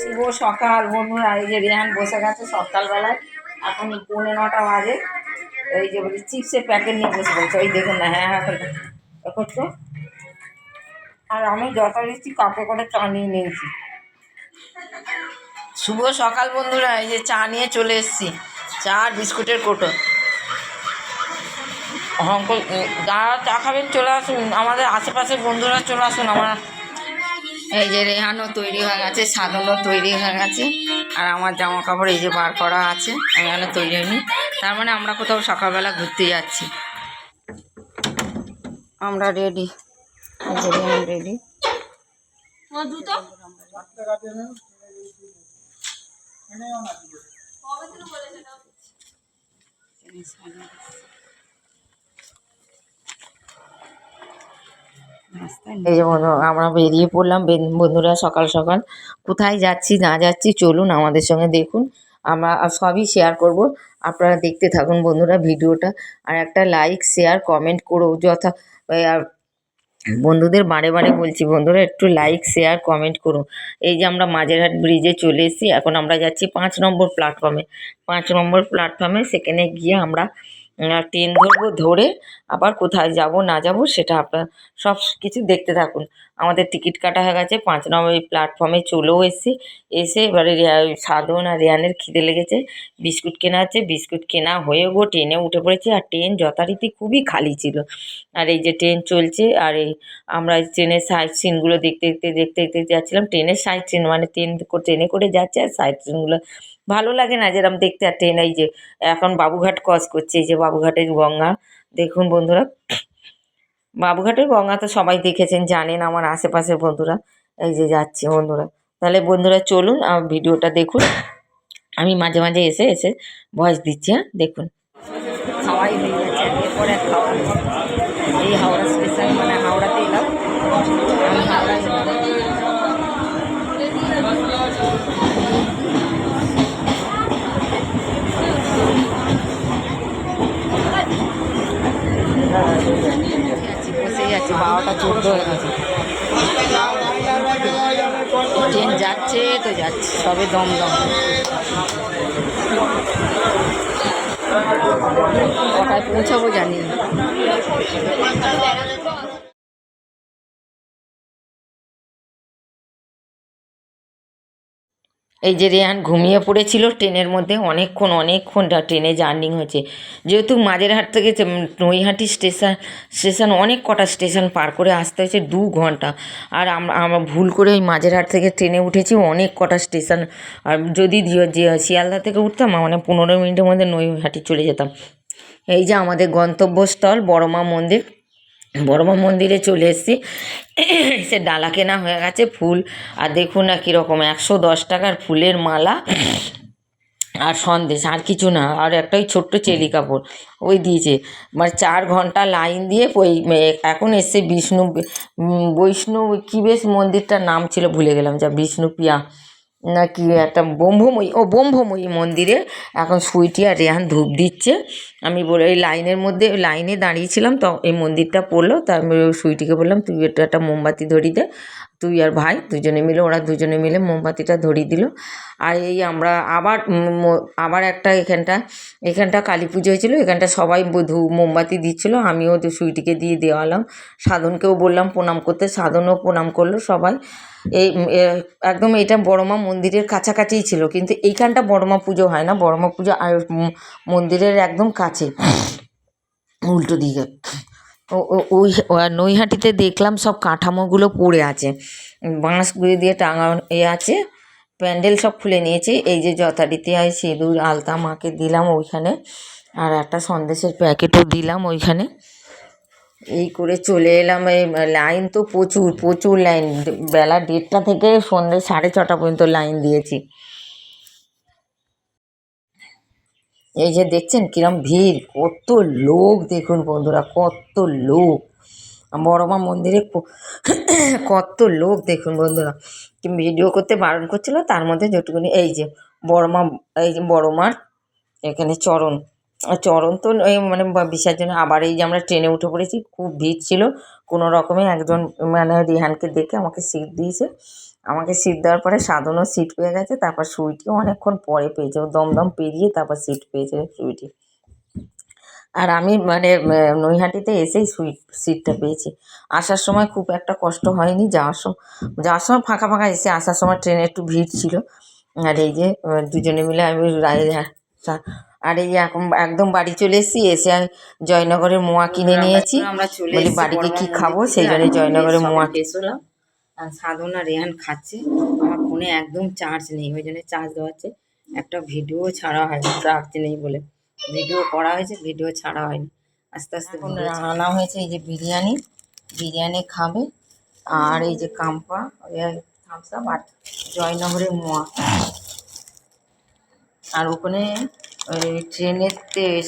শুভ সকাল বন্ধুরা এই যে রেহান বসে গেছে সকালবেলায় এখন পৌনে নটা বাজে এই যে বলি চিপসের প্যাকেট নিয়ে বসে পড়ছে ওই দেখুন না হ্যাঁ হ্যাঁ করে করছ আর আমি যথারীতি কাপে করে চা নিয়ে নিয়েছি শুভ সকাল বন্ধুরা এই যে চা নিয়ে চলে এসেছি চা আর বিস্কুটের কোটো অঙ্কল যারা চা খাবেন, চলে আসুন। আমাদের আশেপাশের বন্ধুরা, চলে আসুন। আমার এই যে রেহানও তৈরি হয়ে গেছে, সাধনও তৈরি হয়ে গেছে। আর আমার জামা কাপড় এই যে বার করা আছে আমি এখনও তৈরি হয়নি। তার মানে আমরা কোথাও সকালবেলা ঘুরতে যাচ্ছি। আমরা রেডি যে এই যে বন্ধু, আমরা বেরিয়ে পড়লাম। বন্ধুরা, সকাল সকাল। কোথায় যাচ্ছি, না যাচ্ছি, চলুন আমাদের সঙ্গে দেখুন। আমরা সবই শেয়ার করব। আপনারা দেখতে থাকুন বন্ধুরা ভিডিওটা। আর একটা লাইক শেয়ার কমেন্ট করো। যথা বন্ধুদের বারে বারে বলছি বন্ধুরা, একটু লাইক শেয়ার কমেন্ট করো। এই যে আমরা মাঝেরহাট ব্রিজে চলে এসেছি। এখন আমরা যাচ্ছি পাঁচ নম্বর প্ল্যাটফর্মে পাঁচ নম্বর প্ল্যাটফর্মে সেখানে গিয়ে আমরা ট্রেন ধরবো, ধরে আবার কোথায় যাব, না যাব, সেটা আপনার সব কিছু দেখতে থাকুন। আমাদের টিকিট কাটা হয়ে গেছে, পাঁচ নম্বর প্ল্যাটফর্মে চলেও এসেছি। এসে এবারে সাধন আর রেয়ানের খিদে লেগেছে। বিস্কুট কেনা আছে বিস্কুট কেনা হয়ে গো ট্রেনে উঠে পড়েছি। আর ট্রেন যথারীতি খুবই খালি ছিল। আর এই যে ট্রেন চলছে, আর এই আমরা ট্রেনের সাইড সিনগুলো দেখতে দেখতে দেখতে দেখতে যাচ্ছিলাম। ট্রেনের সাইড সিন মানে ট্রেন ট্রেনে করে যাচ্ছে, আর সাইড সিনগুলো ভালো লাগে না যেরকম দেখতে। আর ট্রেন এই যে, এখন বাবুঘাট ক্রস করছে, এই যে বাবুঘাটের গঙ্গা। দেখুন বন্ধুরা, বাবুঘাটের গঙ্গা তো সবাই দেখেছেন, জানেন আমার আশেপাশের বন্ধুরা। এই যে যাচ্ছে বন্ধুরা। তাহলে বন্ধুরা চলুন আমার ভিডিওটা দেখুন। আমি মাঝে মাঝে এসে এসে ভয়েস দিচ্ছি হ্যাঁ দেখুন। সবাই হয়ে এরপরে খাওয়া এই হাওড়া বসেই আছে বারোটা চোদ্দ হয়ে গেছে ট্রেন যাচ্ছে, তো যাচ্ছে, সবে দমদম দম কটায় পৌঁছাবো জানি না। এই যে রেহান ঘুমিয়ে পড়েছিল ট্রেনের মধ্যে, অনেকক্ষণ অনেকক্ষণ ট্রেনে জার্নি হয়েছে। যেহেতু মাঝেরহাট থেকে নৈহাটি স্টেশন স্টেশন, অনেক কটা স্টেশন পার করে আসতে হয়েছে দু ঘণ্টা। আর আমরা আমরা ভুল করে ওই মাঝেরহাট থেকে ট্রেনে উঠেছি, অনেক কটা স্টেশন, আর যদি শিয়ালদা থেকে উঠতাম মানে পনেরো মিনিটের মধ্যে নৈহাটি চলে যেতাম। এই যে আমাদের গন্তব্যস্থল, বড়মা মন্দির। বড়মা মন্দিরে চলে এসেছি। সে ডালা কেনা হয়ে গেছে ফুল। আর দেখুন না কীরকম, একশো দশ টাকার ফুলের মালা আর সন্দেশ, আর কিছু না। আর একটা ওই ছোট্ট চেলি কাপড়, ওই দিয়েছে। মানে চার ঘণ্টা লাইন দিয়ে ওই এখন এসছে বিষ্ণু বৈষ্ণব, কী বেশ মন্দিরটার নাম ছিল ভুলে গেলাম, যা বিষ্ণুপ্রিয়া। না কি একটা ব্রহ্মময়ী, ও ব্রহ্মময়ী মন্দিরে এখন সুইটি আর রেহান ধূপ দিচ্ছে। আমি বলে, এই লাইনের মধ্যে, লাইনে দাঁড়িয়েছিলাম, তো এই মন্দিরটা পড়ল, তা আমি ওই সুইটিকে বললাম, তুই একটু একটা মোমবাতি ধরিয়ে দে। তুই আর ভাই দুজনে মিলে, ওরা দুজনে মিলে মোমবাতিটা ধরিয়ে দিল। আর এই আমরা আবার আবার একটা এখানটা এখানটা কালী পুজো হয়েছিল, এখানটা সবাই ধূপ মোমবাতি দিচ্ছিল, আমিও সুইটিকে দিয়ে দেওয়ালাম সাধনকেও বললাম প্রণাম করতে, সাধনও প্রণাম করল সবাই। এই একদম এটা বড়মা মন্দিরের কাছাকাছিই ছিল, কিন্তু এইখানটা বড়মা পুজো হয় না, বড়মা পুজো মন্দিরের একদম কাছে, উল্টো দিকে। ওই নৈহাটিতে দেখলাম সব কাঠামোগুলো পড়ে আছে। বাঁশগুলি দিয়ে টাঙা এ আছে, প্যান্ডেল সব খুলে নিয়েছে, এই যে যথারীতি হয় সিঁদুর, আলতা মাকে দিলাম ওইখানে, আর একটা সন্দেশের প্যাকেটও দিলাম ওইখানে। এই করে চলে এলাম, এই লাইন তো প্রচুর প্রচুর লাইন, বেলা দেড়টা থেকে সন্ধ্যে সাড়ে ছটা পর্যন্ত লাইন দিয়েছি। এই যে দেখছেন কিরম ভিড়, কত লোক দেখুন বন্ধুরা, কত লোক। বড়মা মন্দিরে কত লোক দেখুন বন্ধুরা। ভিডিও করতে বারণ করছিল, তার মধ্যে যেটুকুনি, এই যে বড়মা এই যে বড়মার এখানে চরণ। চরণ তো এই মানে বিসর্জন আবার এই যে আমরা ট্রেনে উঠে পড়েছি, খুব ভিড় ছিল। কোনো রকমে একজন মানে রিহানকে দেখে আমাকে সিট দিয়েছে। আমাকে সিট দেওয়ার পরে সাধনও সিট পেয়ে গেছে তারপর সুইটিও অনেকক্ষণ পরে পেয়েছে। ও দমদম পেরিয়ে তারপর সিট পেয়েছে সুইটি। আর আমি মানে নৈহাটিতে এসেই সুইট সিটটা পেয়েছি। আসার সময় খুব একটা কষ্ট হয়নি যাওয়ার সময় যাওয়ার সময় ফাঁকা ফাঁকা এসে আসার সময় ট্রেনে একটু ভিড় ছিল। আর এই যে দুজনে মিলে আমি রায়- আর এই এখন একদম বাড়ি চলে এসেছি এসে আমি জয়নগরের মোয়া কিনে নিয়েছি। বলি বাড়িতে কি খাব? সেই জন্য জয়নগরের মোয়া আর সাধনা রেহান খাচ্ছে। আমার ফোনে একদম চার্জ নেই ওই জন্য চার্জ দেওয়াচ্ছে। একটা ভিডিও ছাড়া হয়নি চার্জ নেই বলে। ভিডিও করা হয়েছে ভিডিও ছাড়া হয়নি। আস্তে আস্তে রান্না হয়েছে এই যে বিরিয়ানি বিরিয়ানি খাবে। আর এই যে কাম্পা থামস আপ আর জয়নগরের মোয়া। আর ওখানে ট্রেনের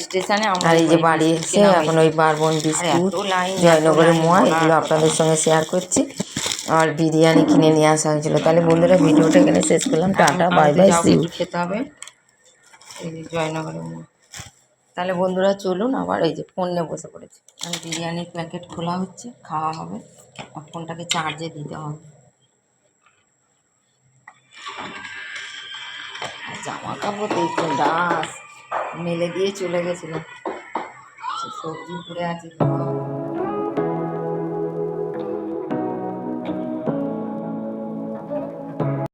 স্টেশনে আমরা এই যে বাড়ি এসে এখন ওই বারবন বিস্কুট লাইন, জয়নগরের মোয়া এগুলো আপনাদের সঙ্গে শেয়ার করছি। আর বিরিয়ানি কিনে নিয়ে আসা হয়েছিল। তাহলে বন্ধুরা ভিডিওটা এখানে শেষ করলাম। টাটা বাই বাই সিউ খেতে হবে। এই যে জয়নগরের তাহলে বন্ধুরা চলুন আবার এই যে ফোন নিয়ে বসে পড়েছি। আর বিরিয়ানির প্যাকেট খোলা হচ্ছে খাওয়া হবে। আর ফোনটাকে চার্জে দিতে হবে। জামা কাপড় তো একটু ডাস মেলে দিয়ে চলে গেছিলাম। সবজি পড়ে আছে খাওয়া